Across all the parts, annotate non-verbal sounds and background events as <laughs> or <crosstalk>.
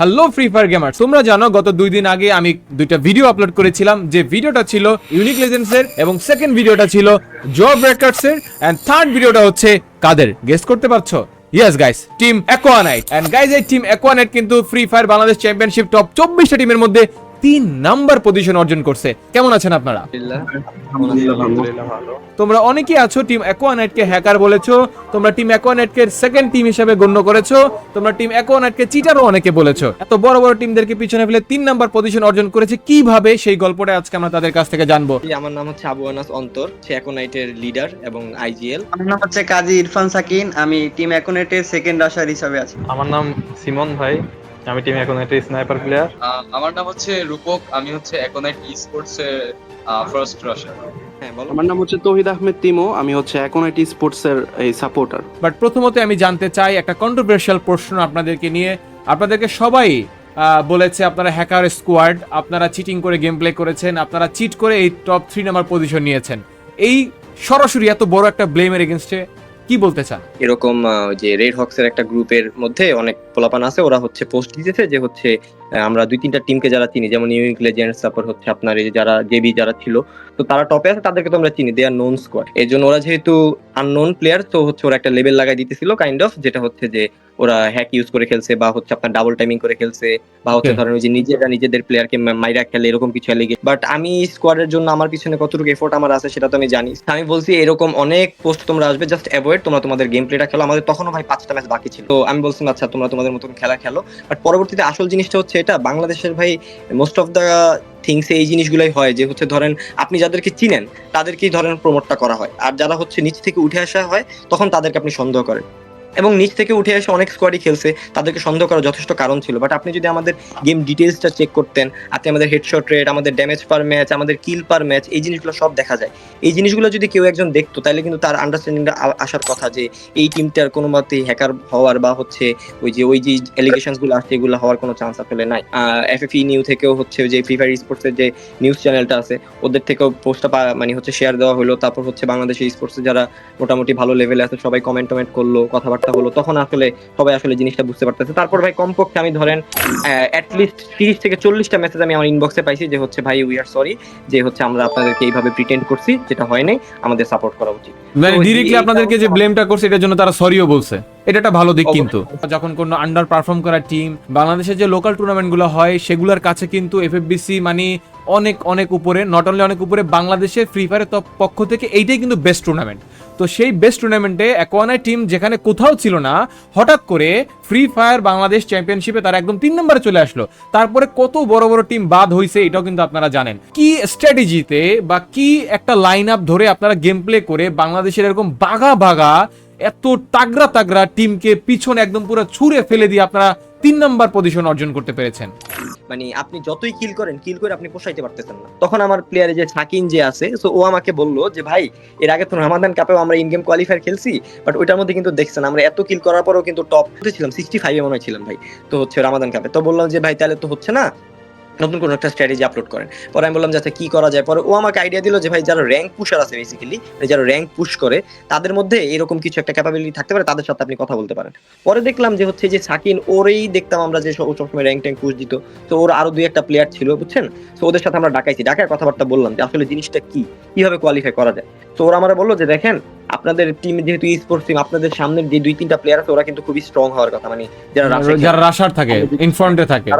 Hello free fire gamer তোমরা জানো, গত দুই দিন আগে আমি দুইটা ভিডিও আপলোড করেছিলাম। যে ভিডিওটা ছিল ইউনিক লেজেন্ডস এর এবং সেকেন্ড ভিডিওটা ছিল জব ব্রেকার্স এর এন্ড থার্ড ভিডিওটা হচ্ছে কাদের? গেস করতে পারছ? Yes guys team Aquanite and guys এই টিম অ্যাকোয়ানাইট কিন্তু free fire Bangladesh championship top চব্বিশটা টিমের মধ্যে তিন নাম্বার পজিশন অর্জন করছে। কেমন আছেন আপনারা? তোমরা অনেকেই আছো টিম অ্যাকোয়ানাইটকে হ্যাকার বলেছ তোমরা টিম অ্যাকোয়ানাইটকে সেকেন্ড টিম হিসেবে গণ্য করেছ তোমরা টিম অ্যাকোয়ানাইটকে চিটারও অনেকে বলেছ। এত বড় বড় টিমদেরকে পিছনে ফেলে তিন নাম্বার পজিশন অর্জন করেছে কীভাবে সেই গল্পটা আজকে আমরা তাদের কাছ থেকে জানব। জি, আমার নাম হচ্ছে আবু আনাস অন্তর সে একোনাইটের লিডার এবং আইজিএল আমার নাম হচ্ছে কাজী ইরফান সাকিন আমি টিম অ্যাকোনেটের সেকেন্ড আশার হিসাবে আছি। আমার নাম সিমন ভাই আমি টিমে এখন একটা স্নাইপার প্লেয়ার আমার নাম হচ্ছে রূপক আমি হচ্ছে একনাইট ই স্পোর্টস এর ফার্স্ট রাশার হ্যাঁ আমার নাম হচ্ছে তৌহিদ আহমেদ তিমো আমি হচ্ছে একোনাইটি স্পোর্টস এর এই সাপোর্টার বাট প্রথমত আমি জানতে চাই একটা কন্ট্রোভার্সিয়াল প্রশ্ন আপনাদেরকে নিয়ে। আপনাদেরকে সবাই আহ, বলেছে আপনারা হ্যাকার স্কোয়াড আপনারা চিটিং করে গেম প্লে করেছেন আপনারা চিট করে এই টপ থ্রি নাম্বার পজিশন নিয়েছেন। এই সরাসরি এত বড় একটা ব্লেমের এগেনস্টে কি বলতে চান? এরকম যে রেড হক্স এর একটা গ্রুপের মধ্যে অনেক পোলাপান আছে, ওরা হচ্ছে পোস্ট দিতেছে যে হচ্ছে আমরা দুই তিনটা টিমকে যারা চিনি, যেমন নিউ ইংল্যান্ড লেজেন্ডস তারপর হচ্ছে আপনার এই যারা জেবি যারা ছিল, তো তারা টপে আছে, তাদেরকে তো আমরা চিনি দে আর নোন স্কোয়াড এই জন্য ওরা যেহেতু আননোন প্লেয়ার তো হচ্ছে ওরা একটা লেভেল লাগাই দিতেছিল কাইন্ড অফ যেটা হচ্ছে যে ওরা হ্যাক ইউজ করে খেলছে বা হচ্ছে আপনার ডাবল টাইমিং করে খেলছে বা হচ্ছে ধরেন ওই যে নিজেরা নিজেদের প্লেয়ারকে মাইরা খেলে এরকম কিছু এলিগে বাট আমি স্কোয়াডের জন্য আমার পিছনে কতটুকু এফোর্ট আমার আছে সেটা তো আমি জানি। আমি বলছি এরকম অনেক পোস্ট তোমরা আসবে জাস্ট অ্যাভয়েড তোমরা তোমাদের গেম প্লেটা খেলো। আমাদের তখনও ভাই পাঁচটা ম্যাচ বাকি ছিল। তো আমি বলছিলাম আচ্ছা তোমরা তোমাদের মতন খেলা খেলো। বাট পরবর্তীতে আসল জিনিসটা হচ্ছে এটা বাংলাদেশের ভাই মোস্ট অফ দ্য থিংস এই জিনিসগুলোই হয় যে হচ্ছে ধরেন আপনি যাদেরকে চিনেন তাদেরকেই ধরেন প্রমোটটা করা হয়। আর যারা হচ্ছে নিচ থেকে উঠে আসা হয় তখন তাদেরকে আপনি সন্দেহ করেন। এবং নিচ থেকে উঠে এসে অনেক স্কোয়াডই খেলছে, তাদেরকে সন্দেহ করার যথেষ্ট কারণ ছিল। বাট আপনি যদি আমাদের গেম ডিটেলসটা চেক করতেন, আপনি আমাদের হেডশট রেট আমাদের ড্যামেজ পার ম্যাচ আমাদের কিল পার ম্যাচ এই জিনিসগুলো সব দেখা যায়। এই জিনিসগুলো যদি কেউ একজন দেখতো, তাহলে কিন্তু তার আন্ডারস্ট্যান্ডিংটা আসার কথা যে এই টিমটার কোনো মতেই হ্যাকার হওয়ার বা হচ্ছে ওই যে ওই যে এলিগেশনসগুলো আসছে, এগুলো হওয়ার কোনো চান্স আসলে নাই। এফএফই নিউ থেকেও হচ্ছে যে ফ্রি ফায়ার স্পোর্টসের যে নিউজ চ্যানেলটা আছে, ওদের থেকেও পোস্টটা মানে হচ্ছে শেয়ার দেওয়া হলো। তারপর হচ্ছে বাংলাদেশে স্পোর্টস যারা মোটামুটি ভালো লেভেলে আছে, সবাই কমেন্ট টমেন্ট করল, কথাবার্তা হলো তখন আসলে সবাই আসলে জিনিসটা বুঝতে পারতেছে। তারপর ভাই কমপক্ষে আমি ধরেন অ্যাটলিস্ট তিরিশ থেকে চল্লিশটা মেসেজ আমি আমার ইনবক্সে পাইছি যে হচ্ছে ভাই উই আর সরি যে হচ্ছে আমরা আপনাদেরকে এইভাবে প্রিটেন্ড করছি যেটা হয় নাই আমাদের সাপোর্ট করা উচিত। মানে ডিরেক্টলি আপনাদেরকে যে ব্লেমটা করছে এটার জন্য তারা সরিও বলছে। এটা একটা ভালো দিক কিন্তু। যখন কোনো আন্ডার পারফর্ম করা টিম বাংলাদেশের যে লোকাল টুর্নামেন্টগুলো হয় সেগুলোর কাছে কিন্তু এফএফবিসি মানে অনেক অনেক উপরে নট অনলি অনেক উপরে, বাংলাদেশের ফ্রি ফায়ারের পক্ষ থেকে এইটাই কিন্তু বেস্ট টুর্নামেন্ট তো সেই বেস্ট টুর্নামেন্টে অ্যাকোয়ানাই টিম যেখানে কোথাও ছিল না, হঠাৎ করে ফ্রি ফায়ার বাংলাদেশ চ্যাম্পিয়নশিপে তারা একদম তিন নম্বরে চলে আসলো। তারপরে কত বড় বড় টিম বাদ হয়েছে এটাও কিন্তু আপনারা জানেন। কি স্ট্র্যাটেজিতে বা কি একটা লাইন আপ ধরে আপনারা গেম প্লে করে বাংলাদেশের এরকম বাঘা বাঘা, এত তাগড়া তাগড়া টিমকে পিছনে একদম পুরো ছুঁড়ে ফেলে দিয়ে আপনারা তিন নম্বর পজিশন অর্জন করতে পেরেছেন। মানে আপনি যতই কিল করেন কিল করে আপনি পোষাইতে পারতেছেন না। তখন আমার প্লেয়ারে যে সাকিন যে আছে সো ও আমাকে বলল যে, ভাই, এর আগে তো রমাদান কাপেও আমরা ইন গেম কোয়ালিফায়ার খেলছি বাট ওইটার মধ্যে কিন্তু দেখছেন, আমরা এত কিল করার পরেও কিন্তু টপ ছিলাম সিক্সটি ফাইভে মনে হয় ছিলাম ভাই, তো হচ্ছে রমাদান কাপে তো বললাম যে, ভাই, তাহলে তো হচ্ছে না? নতুন কোনো একটা স্ট্র্যাটেজি আপলোড করেন। পরে আমি বললাম যে আচ্ছা কি করা যায়? পরে ও আমাকে আইডিয়া দিল যে ভাই যারা র্যাঙ্ক পুশার আছে বেসিক্যালি যারা র্যাঙ্ক পুশ করে তাদের মধ্যে এরকম কিছু একটা ক্যাপাবিলিটি থাকতে পারে তাদের সাথে আপনি কথা বলতে পারেন। পরে দেখলাম যে হচ্ছে যে সাকিন ওরেই দেখতাম আমরা যে সব- সবসময় র্যাঙ্ক ট্যাঙ্ক পুশ দিত। তো ওর আরও দুই একটা প্লেয়ার ছিল বুঝছেন? তো ওদের সাথে আমরা ডাকাইছি। ডাকায় কথাবার্তা বললাম যে আসলে জিনিসটা কি? কীভাবে কোয়ালিফাই করা যায়? তো ওরা আমার বলল যে দেখেন আপনাদের টিম যেহেতু স্পোর্টস টিম আপনাদের সামনের যে দুই তিনটা প্লেয়ার আছে ওরা কিন্তু খুবই স্ট্রং হওয়ার কথা। মানে যারা যারা রাশার থাকে ইনফ্রন্টে থাকে।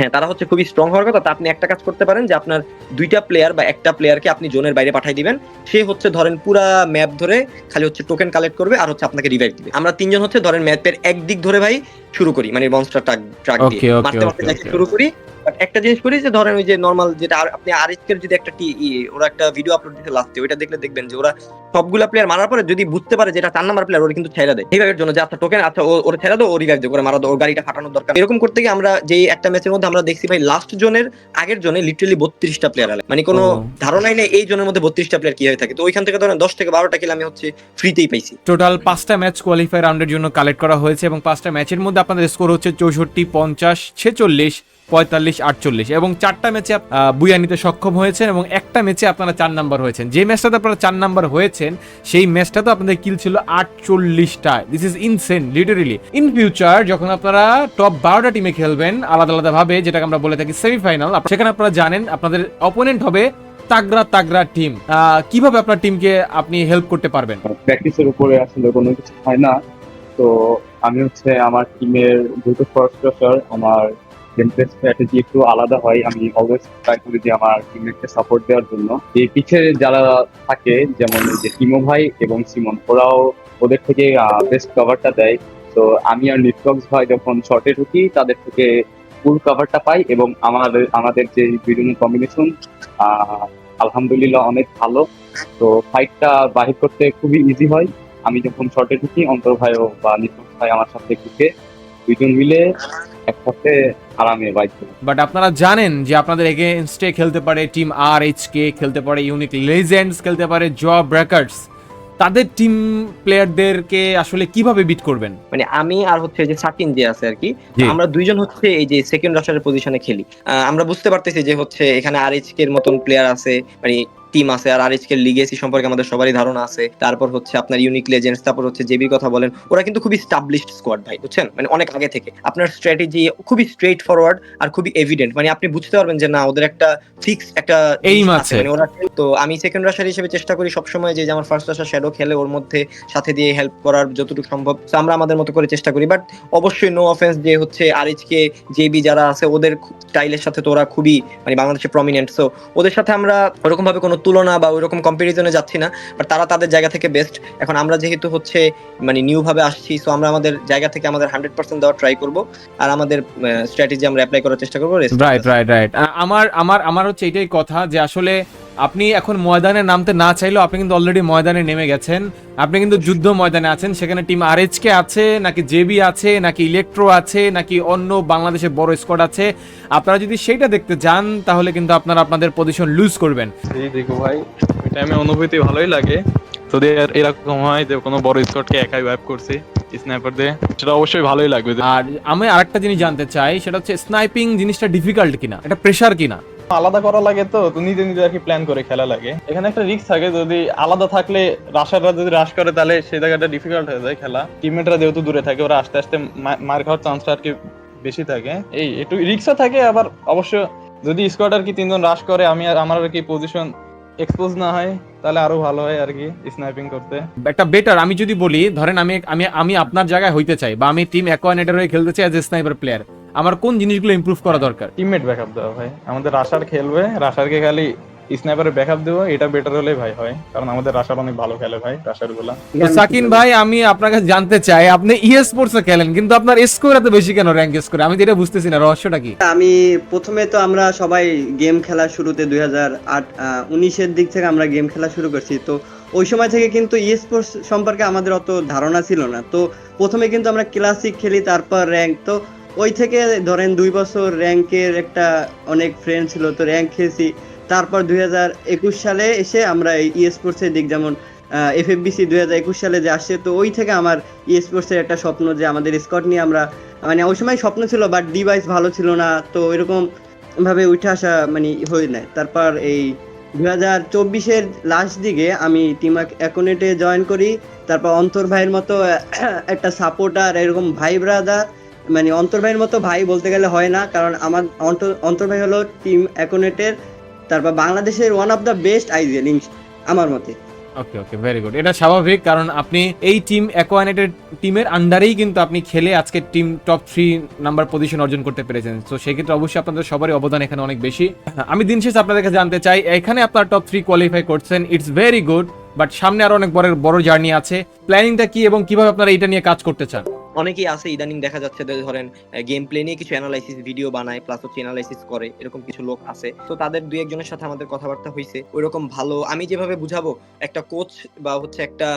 হ্যাঁ তারা হচ্ছে খুবই স্ট্রং হওয়ার কথা। তা আপনি একটা কাজ করতে পারেন যে আপনার দুইটা প্লেয়ার বা একটা প্লেয়ারকে আপনি জোনের বাইরে পাঠিয়ে দিবেন। সে হচ্ছে ধরেন পুরা ম্যাপ ধরে খালি হচ্ছে টোকেন কালেক্ট করবে আর হচ্ছে আপনাকে রিভাইভ দিবে। আমরা তিনজন হচ্ছে ধরেন ম্যাপের একদিক ধরে ভাই শুরু করি মানে মনস্টার ট্রাক ট্রাক দিয়ে। মারতে মারতে শুরু করি। বাট একটা জিনিস করি যে ধরেন ওই যে নর্মাল যেটা আপনি আরিফকের যদি একটা টি ওরা একটা ভিডিও আপলোড দিতে লাস্টে ওইটা দেখলে দেখবেন যে ওরা সবগুলা প্লেয়ার মারার পরে যদি বুঝতে পারে যেটা চার নাম্বার প্লেয়ার ওরা কিন্তু ছেড়ে দেয়। রিভাইভের জন্য যে আচ্ছা টোকেন আচ্ছা ওর ছেড়ে দাও ও রিভাইভ দেয় করে মারা দাও ওর গাড়িটা ফাটানোর দরকার এরকম করতে গিয়ে আমরা যে একটা ম্যাচের মধ্যে আমরা দেখছি ভাই লাস্ট জোনের আগের জোনে লিটারালি বত্রিশটা প্লেয়ার আলে মানে কোনো ধারণাই নেই এই জোনের মধ্যে বত্রিশটা প্লেয়ার কি হয়ে থাকে। তো ওইখান থেকে ধরেন দশ থেকে বারোটা কিলো আমি হচ্ছে ফ্রিতেই পাইছি। টোটাল পাঁচটা ম্যাচ কোয়ালিফাই রাউন্ডের জন্য কালেক্ট করা হয়েছে এবং পাঁচটা ম্যাচের মধ্যে আপনাদের স্কোর হচ্ছে চৌষট্টি পঞ্চাশ ছেচল্লিশ পঁয়তাল্লিশ আটচল্লিশ। এবং চারটা ম্যাচে বুয়া নিতে সক্ষম হয়েছেন এবং একটা ম্যাচে আপনারা চার নাম্বার হয়েছেন। যে ম্যাচটাতে আপনারা চার নাম্বার হয়েছেন, সেই ম্যাচটাতে আপনাদের কিল ছিল আটচল্লিশটা। This is insane literally in future যখন আপনারা টপ বারোটা টিমে খেলবেন, আলাদা আলাদা ভাবে, যেটাকে আমরা বলে থাকি সেমিফাইনাল সেখানে আপনারা জানেন আপনাদের অপোনেন্ট হবে তাগড়া তাগড়া টিম কীভাবে আপনার টিমকে আপনি হেল্প করতে পারবেন? প্র্যাকটিসের উপরে আসলে কোনো কিছু হয় না। তো আমি হচ্ছে আমার টিমের যেহেতু ফার্স্ট আমার গেম প্লে স্ট্র্যাটেজি একটু আলাদা হয়, আমি অলওয়েজ ট্রাই করি যে আমার টিমমেটকে সাপোর্ট দেওয়ার জন্য। এই পিছে যারা থাকে, যেমন যে টিমো ভাই এবং সিমন, ওরাও ওদের থেকে বেস্ট কভারটা দেয়। তো আমি আর নিটবক্স ভাই যখন শর্টে ঢুকি, তাদের থেকে ফুল কভারটা পাই এবং আমাদের আমাদের যে বিভিন্ন কম্বিনেশন আলহামদুলিল্লাহ অনেক ভালো। তো ফাইটটা বাহির করতে খুবই ইজি হয়। আমি যখন শর্টে ঢুকি, অন্তর ভাইও বা নিপুণ ভাই আমার সাথে ঢুকে দুজন মিলে একসাথে আরামে বাইক বাট আপনারা জানেন যে আপনাদের এগেনস্টে খেলতে পারে টিম আর এইচ কে খেলতে পারে ইউনিক লেজেন্ডস খেলতে পারে জব ব্রেকার্স তাদের টিম প্লেয়ারদেরকে আসলে কীভাবে বিট করবেন? মানে আমি আর হচ্ছে যে সাকিন যে আছে আর কি আমরা দুইজন হচ্ছে এই যে সেকেন্ড রাশারের পজিশনে খেলি। আহ, আমরা বুঝতে পারতেছি যে হচ্ছে এখানে আর এইচ এর মতন প্লেয়ার আছে মানে টিম আছে আর আর লিগেসি সম্পর্কে আমাদের সবারই ধারণা আছে। তারপর হচ্ছে আপনার ইউনিক লেজেন্ডস তারপর হচ্ছে জেবির কথা বলেন ওরা কিন্তু খুবই স্টাবলিশড স্কোয়াড ভাই বুঝছেন? মানে অনেক আগে থেকে। আপনার স্ট্র্যাটেজি খুবই স্ট্রেট ফরওয়ার্ড আর খুবই এভিডেন্ট মানে আপনি বুঝতে পারবেন যে না ওদের একটা ফিক্স একটা জিনিস আছে। মানে ওরা তো আমি সেকেন্ড রাশার হিসেবে চেষ্টা করি সবসময় যে যে আমার ফার্স্ট রাশার শ্যাডো খেলে ওর মধ্যে সাথে দিয়ে হেল্প করার যতটুকু সম্ভব। তো আমরা আমাদের মতো করে চেষ্টা করি। বাট অবশ্যই নো অফেন্স যে হচ্ছে আরএইচকে জেবি যারা আছে ওদের স্টাইলের সাথে তো ওরা খুবই মানে বাংলাদেশে প্রমিনেন্ট সো ওদের সাথে আমরা ওরকম ভাবে কোনো তুলনা বা ওই রকম কম্পিটিশনে যাচ্ছি না বাট তারা তাদের জায়গা থেকে বেস্ট এখন আমরা যেহেতু হচ্ছে মানে নিউ ভাবে আসছি সো আমরা আমাদের জায়গা থেকে আমাদের হান্ড্রেড পার্সেন্ট দেওয়ার ট্রাই করব আর আমাদের স্ট্র্যাটেজি আমরা অ্যাপ্লাই করার চেষ্টা করব রাইট রাইট রাইট আমার আমার আমার হচ্ছে এটাই কথা যে আসলে আপনি এখন ময়দানে নামতে না চাইলেও আপনি কিন্তু অলরেডি ময়দানে নেমে গেছেন। আপনি কিন্তু যুদ্ধ ময়দানে আছেন সেখানে টিম আর কে আছে নাকি জেবি আছে নাকি ইলেকট্রো আছে নাকি অন্য বাংলাদেশের বড় স্কোয়াড আছে। আপনারা যদি সেইটা দেখতে যান তাহলে কিন্তু আপনারা আপনাদের পজিশন লুজ করবেন। দেখো ভাই ওই টাইমে অনুভূতি ভালোই লাগে। যদি এরকম হয় যে কোনো বড় স্কটকে একাই ওয়াইপ করছি স্নাইপার দিয়ে সেটা অবশ্যই ভালোই লাগবে। আর আমি আরেকটা জিনিস জানতে চাই সেটা হচ্ছে স্নাইপিং জিনিসটা ডিফিকাল্ট কিনা? এটা প্রেশার কিনা? আলাদা করা লাগে তো নিজে নিজে আর কি প্ল্যান করে খেলা লাগে। এখানে একটা রিস্ক থাকে, যদি আলাদা থাকলে রাশাররা যদি রাশ করে, তাহলে সেই জায়গাটা ডিফিকাল্ট হয়ে যায় খেলা। টিমমেটরা যেহেতু দূরে থাকে, ওরা আস্তে আস্তে মার খাওয়ার চান্সটা আর কি বেশি থাকে। এই একটু রিক্সও থাকে, আবার অবশ্য যদি স্কোয়াড আর কি তিনজন রাশ করে, আমি আর আমার আর কি পজিশন এক্সপোজ না হয়, তাহলে আরও ভালো হয় আর কি স্নাইপিং করতে। একটা বেটার আমি যদি বলি, ধরেন আমি আমি আমি আপনার জায়গায় হইতে চাই, বা আমি টিম অ্যাকোয়ানেটের হয়ে খেলতে চাই অ্যাজ এ স্নাইপার প্লেয়ার আমার কোন জিনিসগুলো ইমপ্রুভ করা দরকার? টিমমেট ব্যাকআপ দেওয়া ভাই। আমাদের রাশার খেলবে রাশারকে খালি স্নাইপারে ব্যাকআপ দেবো এটা বেটার হলেই ভাই হয়। কারণ আমাদের রাশার অনেক ভালো খেলে ভাই রাশারগুলা। তো সাকিন ভাই আমি আপনার কাছে জানতে চাই আপনি ই স্পোর্টস এ খেলেন কিন্তু আপনার স্কোর এত বেশি কেন র্যাঙ্ক স্কোর আমি তো এটা বুঝতেছি না রহস্যটা কি? আমি প্রথমে তো আমরা সবাই গেম খেলা শুরুতে দুই হাজার আট উনিশের দিক থেকে আমরা গেম খেলা শুরু করছি। তো ওই সময় থেকে কিন্তু ই স্পোর্টস সম্পর্কে আমাদের অত ধারণা ছিল না। তো প্রথমে কিন্তু আমরা ক্লাসিক খেলি তারপর র্যাঙ্ক তো ওই থেকে ধরেন দুই বছর র্যাঙ্কের একটা অনেক ফ্রেন্ড ছিল, তো র্যাঙ্ক খেয়েছি। তারপর দুই হাজার একুশ সালে এসে আমরা এই ই স্পোর্টসের দিক, যেমন এফ এফ বিসি একুশ সালে যে আসছে তো ওই থেকে আমার ই স্পোর্টসের একটা স্বপ্ন যে আমাদের স্কট নিয়ে আমরা মানে ওই সময় স্বপ্ন ছিল বাট ডিভাইস ভালো ছিল না, তো এরকম ভাবে উঠে আসা মানে হয়ে নাই। তারপর এই দু হাজার চব্বিশের লাস্ট দিকে আমি টিম অ্যাকোনেটে জয়েন করি। তারপর অন্তর ভাইয়ের মতো একটা সাপোর্টার এরকম ভাই ব্রাদার মানে অন্তর ভাইয়ের মতো ভাই বলতে গেলে হয় না, কারণ আমার অন্তর হলো টিম অ্যাকোনেটের তারপর বাংলাদেশের one of the best IGL আমার মতে। ওকে ওকে ভেরি গুড এটা স্বাভাবিক, কারণ আপনি এই টিম অ্যাকোয়ানেটেড টিমের আন্ডারেই কিন্তু আপনি খেলে আজকে team top three number position অর্জন করতে পেরেছেন। তো সেক্ষেত্রে অবশ্যই আপনাদের সবারই অবদান এখানে অনেক বেশি। আমি দিন শেষে আপনাদের কাছে জানতে চাই, এখানে আপনার টপ থ্রি কোয়ালিফাই করছেন ইটস ভেরি গুড বাট সামনে আরও অনেক বড় বড় জার্নি আছে। প্ল্যানিংটা কি এবং কীভাবে আপনারা এটা নিয়ে কাজ করতে চান? অনেকেই আছে ইদানিং দেখা যাচ্ছে যে ধরেন গেম প্লে নিয়ে কিছু অ্যানালাইসিস ভিডিও বানায় প্লাস হচ্ছে অ্যানালাইসিস করে এরকম কিছু লোক আছে। তো তাদের দুই একজনের সাথে আমাদের কথাবার্তা হয়েছে ওইরকম ভালো আমি যেভাবে বুঝাবো একটা কোচ বা হচ্ছে একটা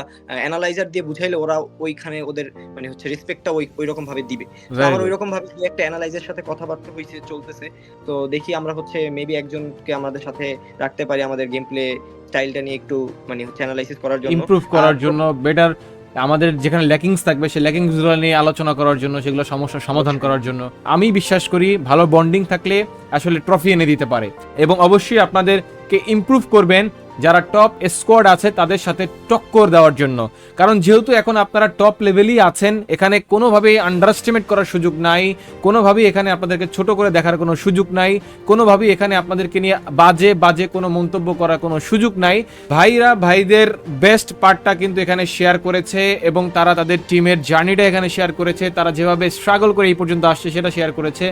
অ্যানালাইজার দিয়ে বুঝাইলে ওরা ওইখানে ওদের মানে হচ্ছে রেসপেক্টটা ওই ওই রকম ভাবে দিবে আমার good. ওইরকম ভাবে একটা অ্যানালাইজের সাথে কথাবার্তা হয়েছে চলতেছে। তো দেখি আমরা হচ্ছে মেবি একজনকে আমাদের সাথে রাখতে পারি আমাদের গেম প্লে স্টাইলটা নিয়ে একটু মানে হচ্ছে অ্যানালাইসিস করার জন্য। ইমপ্রুভ করার জন্য বেটার আমাদের যেখানে ল্যাকিংস থাকবে, সেই ল্যাকিংসগুলো নিয়ে আলোচনা করার জন্য, সেগুলো সমস্যার সমাধান করার জন্য আমি বিশ্বাস করি ভালো বন্ডিং থাকলে আসলে ট্রফি এনে দিতে পারে। এবং অবশ্যই আপনাদেরকে ইম্প্রুভ করবেন যারা টপ স্কোয়াড আছে তাদের সাথে টক্কর দেওয়ার জন্য। কারণ যেহেতু এখন আপনারা টপ লেভেলই আছেন, এখানে কোনোভাবেই আন্ডারস্টিমেট করার সুযোগ নাই, কোনোভাবেই এখানে আপনাদেরকে ছোট করে দেখার কোনো সুযোগ নাই, কোনোভাবেই এখানে আপনাদেরকে নিয়ে বাজে বাজে কোনো মন্তব্য করার কোনো সুযোগ নাই। ভাইরা, ভাইদের বেস্ট পার্টটা কিন্তু এখানে শেয়ার করেছে এবং তারা তাদের টিমের জার্নিটা এখানে শেয়ার করেছে। তারা যেভাবে স্ট্রাগল করে এই পর্যন্ত আসছে, সেটা শেয়ার করেছে।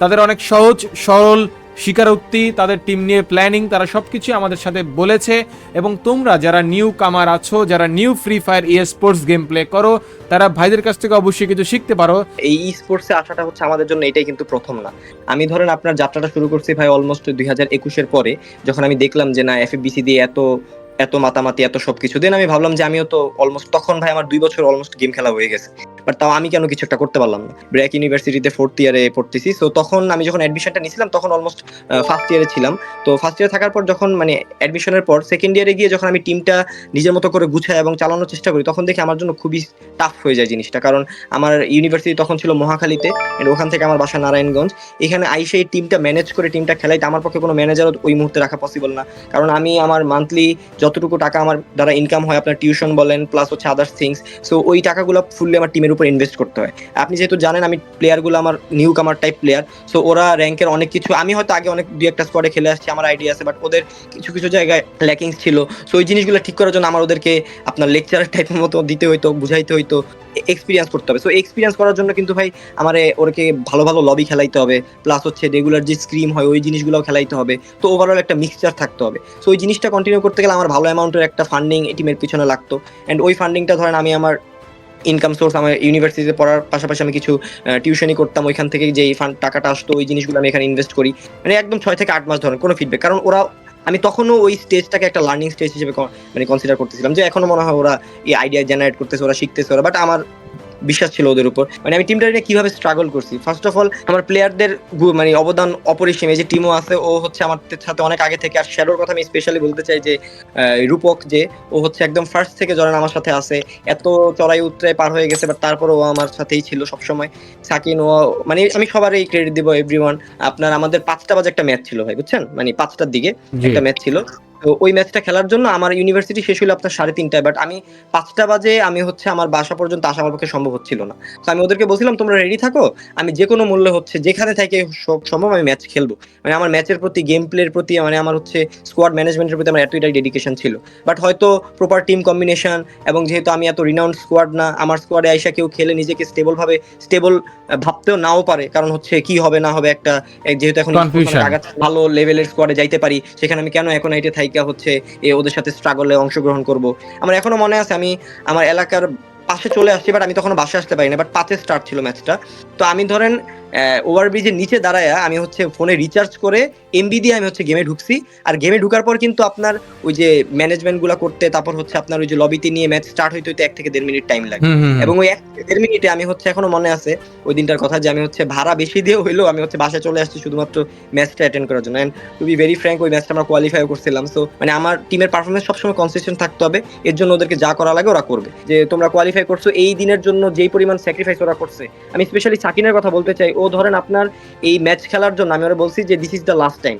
তাদের অনেক সহজ, সরল স্বীকারোক্তি, তাদের টিম নিয়ে প্ল্যানিং তারা সব কিছুই আমাদের সাথে বলেছে। এবং তোমরা যারা নিউ কামার আছো, যারা new free fire esports game play করো, তারা ভাইদের কাছ থেকে অবশ্যই কিছু শিখতে পারো। এই স্পোর্টসে আসাটা হচ্ছে আমাদের জন্য এটাই কিন্তু প্রথম না। আমি ধরেন আপনার যাত্রাটা শুরু করছি ভাই অলমোস্ট দুই হাজার একুশের পরে, যখন আমি দেখলাম যে না এফএফবিসি দিয়ে এত এত মাতামাতি, এত সবকিছু। দেন আমি ভাবলাম যে আমিও তো অলমোস্ট তখন ভাই আমার দুই বছর অলমোস্ট গেম খেলা হয়ে গেছে। বাট তাও আমি কেন কিছু একটা করতে পারলাম না। ব্র্যাক ইউনিভার্সিটিতে ফোর্থ ইয়ারে পড়তেছি। সো তখন আমি যখন অ্যাডমিশনটা নিয়েছিলাম, তখন অলমোস্ট ফার্স্ট ইয়ারে ছিলাম। তো ফার্স্ট ইয়ার থাকার পর যখন মানে অ্যাডমিশনের পর সেকেন্ড ইয়ারে গিয়ে যখন আমি টিমটা নিজের মতো করে গুছাই এবং চালানোর চেষ্টা করি, তখন দেখি আমার জন্য খুবই টাফ হয়ে যায় জিনিসটা। কারণ আমার ইউনিভার্সিটি তখন ছিল মহাখালীতে and ওখান থেকে আমার বাসা নারায়ণগঞ্জ। এখানে আইসে টিমটা ম্যানেজ করে টিমটা খেলাইতে আমার পক্ষে কোনো ম্যানেজারও ওই মুহূর্তে রাখা পসিবল না। কারণ আমি আমার মান্থলি যতটুকু টাকা আমার দ্বারা ইনকাম হয়, আপনার টিউশন বলেন প্লাস হচ্ছে আদার্স থিংস সো ওই টাকাগুলো ফুললি আমার টিমের উপর ইনভেস্ট করতে হয়। আপনি যেহেতু জানেন আমি প্লেয়ারগুলো আমার নিউ কামার টাইপ প্লেয়ার সো ওরা র্যাঙ্কের অনেক কিছু, আমি হয়তো আগে অনেক দু একটা স্কোয়াডে খেলে আসছি, আমার আইডিয়া আছে বাট ওদের কিছু কিছু জায়গায় ল্যাকিংস ছিল সো ওই জিনিসগুলো ঠিক করার জন্য আমার ওদেরকে আপনার লেকচারের টাইপের মতো দিতে হইতো, বুঝাইতে হইতো এক্সপিরিয়েন্স করতে হবে। সো এক্সপিরিয়েন্স করার জন্য কিন্তু ভাই আমার ওরকে ভালো ভালো লবি খেলাইতে হবে প্লাস হচ্ছে রেগুলার যে স্ক্রিম হয়, ওই জিনিসগুলো খেলাইতে হবে, তো ওভারঅল একটা মিক্সচার থাকতে হবে। সো ওই জিনিসটা কন্টিনিউ করতে গেলে আমার ভালো অ্যামাউন্টের একটা ফান্ডিং টিমের পিছনে লাগতো। অ্যান্ড ওই ফান্ডিংটা ধরেন আমি আমার ইনকাম সোর্স আমার ইউনিভার্সিটিতে পড়ার পাশাপাশি আমি কিছু টিউশনই করতাম, ওইখান থেকে যে ফান্ড টাকাটা আসতো, ওই জিনিসগুলো আমি এখানে ইনভেস্ট করি। মানে একদম ছয় থেকে আট মাস ধরেন, কোনো ফিডব্যাক কারণ ওরা, আমি তখনও ওই স্টেজটাকে একটা লার্নিং স্টেজ হিসেবে মানে কনসিডার করতেছিলাম যে এখনও মনে হয় ওরা এই আইডিয়া জেনারেট করতেছে, ওরা শিখতেছে ওরা। বাট আমার বিশ্বাস ছিল ওদের উপর। মানে আমি টিমটা নিয়ে কীভাবে স্ট্রাগল করছি? ফার্স্ট অফ অল আমার প্লেয়ারদের মানে অবদান অপরিসীম। এই যে টিমও আছে ও হচ্ছে আমার সাথে অনেক আগে থেকে। আর শ্যাডোর কথা আমি স্পেশালি বলতে চাই যে রূপক যে ও হচ্ছে একদম ফার্স্ট থেকে জরেন আমার সাথে আছে। এত চড়াই উত্তরায় পার হয়ে গেছে বাট তারপর ও আমার সাথেই ছিল সবসময়। সাকিন ও মানে আমি সবারই ক্রেডিট দিব এভরিওয়ান আপনার আমাদের পাঁচটা বাজে একটা ম্যাচ ছিল ভাই বুঝছেন? মানে পাঁচটার দিকে একটা ম্যাচ ছিল। তো ওই ম্যাচটা খেলার জন্য আমার ইউনিভার্সিটি শেষ হলো আপনার সাড়ে তিনটায় বাট আমি পাঁচটা বাজে আমি হচ্ছে আমার বাসা পর্যন্ত আসা আমার পক্ষে সম্ভব হচ্ছিল না। তো আমি ওদেরকে বলছিলাম তোমরা রেডি থাকো? আমি যে কোনো মূল্যে হচ্ছে যেখানে থেকে সম্ভব আমি ম্যাচ খেলব। মানে আমার ম্যাচের প্রতি গেম প্লের প্রতি মানে আমার হচ্ছে স্কোয়াড ম্যানেজমেন্টের প্রতি আমার এতটাই ডেডিকেশন ছিল। বাট হয়তো প্রপার টিম কম্বিনেশন এবং যেহেতু আমি এত রিনাউন্ড স্কোয়াড না আমার স্কোয়াডে আইসা কেউ খেলে নিজেকে স্টেবল ভাবে স্টেবল ভাবতেও নাও পারে। কারণ হচ্ছে কি হবে না হবে একটা যেহেতু এখন ভালো লেভেলের স্কোয়াডে যাইতে পারি সেখানে আমি কেন এখন আইটে থাইকা হচ্ছে ওদের সাথে স্ট্রাগলে অংশগ্রহণ করব। আমার এখনও মনে আছে, আমি আমার এলাকার পাশে চলে আসছি বাট আমি তখন বাসে আসতে পারি না বাট পাঁচে স্টার্ট ছিল ম্যাচটা তো আমি ধরেন ওভারব্রিজের নিচে দাঁড়ায় আমি হচ্ছে ফোনে রিচার্জ করে এমবি দিয়ে আমি হচ্ছে গেমে ঢুকছি। আর গেমে ঢুকার পর কিন্তু আপনার ওই যে ম্যানেজমেন্টগুলা করতে তারপর হচ্ছে আপনার ওই যে লবিতে নিয়ে ম্যাচ স্টার্ট হইতে হইতে এক থেকে দেড় মিনিট টাইম লাগে। এবং ওই এক থেকে দেড় মিনিটে আমি হচ্ছে এখনও মনে আছে ওই দিনটার কথা যে আমি হচ্ছে ভাড়া বেশি দিয়ে হইলেও আমি হচ্ছে বাসায় চলে আসছি শুধুমাত্র ম্যাচটা অ্যাটেন্ড করার জন্য। And to be very frank ওই ম্যাচটা আমরা কোয়ালিফাই করছিলাম। সো মানে আমার টিমের পারফরমেন্স সবসময় কনসিস্টেন্ট থাকতে হবে। এর জন্য ওদেরকে যা করা লাগে ওরা করবে। যে তোমরা কোয়ালিফাই করছ এই দিনের জন্য যেই পরিমাণ স্যাক্রিফাইস ওরা করছে। আমি স্পেশালি সাকিনের কথা বলতে চাই। ও ধরেন আপনার এই ম্যাচ খেলার জন্য আমি ওরা বলছি যে this is the last time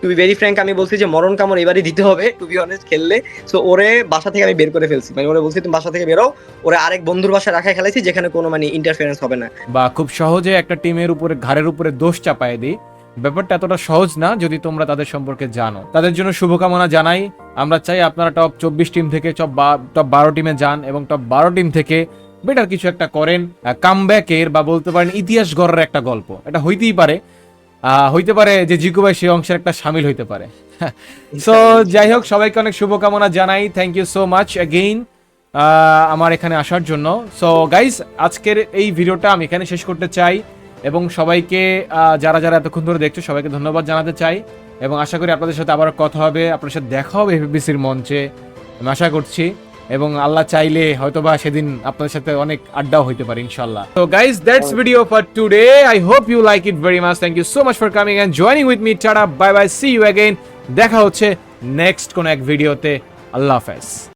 to be very frank আমি বলছি যে মরণ কামড় এবারই দিতে হবে টু বি অনেস্ট খেললে। সো ওরে বাসা থেকে আমি বের করে ফেলছি। মানে ওরে বলছি তুমি বাসা থেকে বেরো, ওরা আরেক বন্ধুর বাসায় রাখায় খেলাইছি, যেখানে কোনো মানে ইন্টারফারেন্স হবে না। বা খুব সহজে একটা টিমের উপরে, ঘাড়ের উপরে দোষ চাপায় দিই। ব্যাপারটা এতটা সহজ না, যদি তোমরা তাদের সম্পর্কে জানো। তাদের জন্য শুভকামনা জানাই। আমরা চাই আপনারা টপ চব্বিশ টিম থেকে টপ বারো টিমে যান এবং টপ বারো টিম থেকে বেটার কিছু একটা করেন কামব্যাকের বা বলতে পারেন ইতিহাস গড়ার একটা গল্প। এটা হইতেই পারে। হইতে পারে যে জিকু ভাই সেই অংশের একটা সামিল হইতে পারে। <laughs> সো যাই হোক সবাইকে অনেক শুভকামনা জানাই। Thank you so much again আমার এখানে আসার জন্য। সো গাইস আজকের এই ভিডিওটা আমি এখানে শেষ করতে চাই এবং সবাইকে যারা যারা এতক্ষণ ধরে দেখছ সবাইকে ধন্যবাদ জানাতে চাই এবং আশা করি আপনাদের সাথে আবার কথা হবে। আপনার সাথে দেখা হবে এফবিসির মঞ্চে। আমি আশা করছি এবং আল্লাহ চাইলে হয়তোবা সেদিন আপনাদের সাথে অনেক আড্ডাও হইতে পারে ইনশাল্লাহ তো guys that's video for today I hope you like it very much thank you so much for coming and joining with me tata bye bye see you again দেখা হচ্ছে নেক্সট কোনো এক ভিডিওতে আল্লাহ হাফেজ।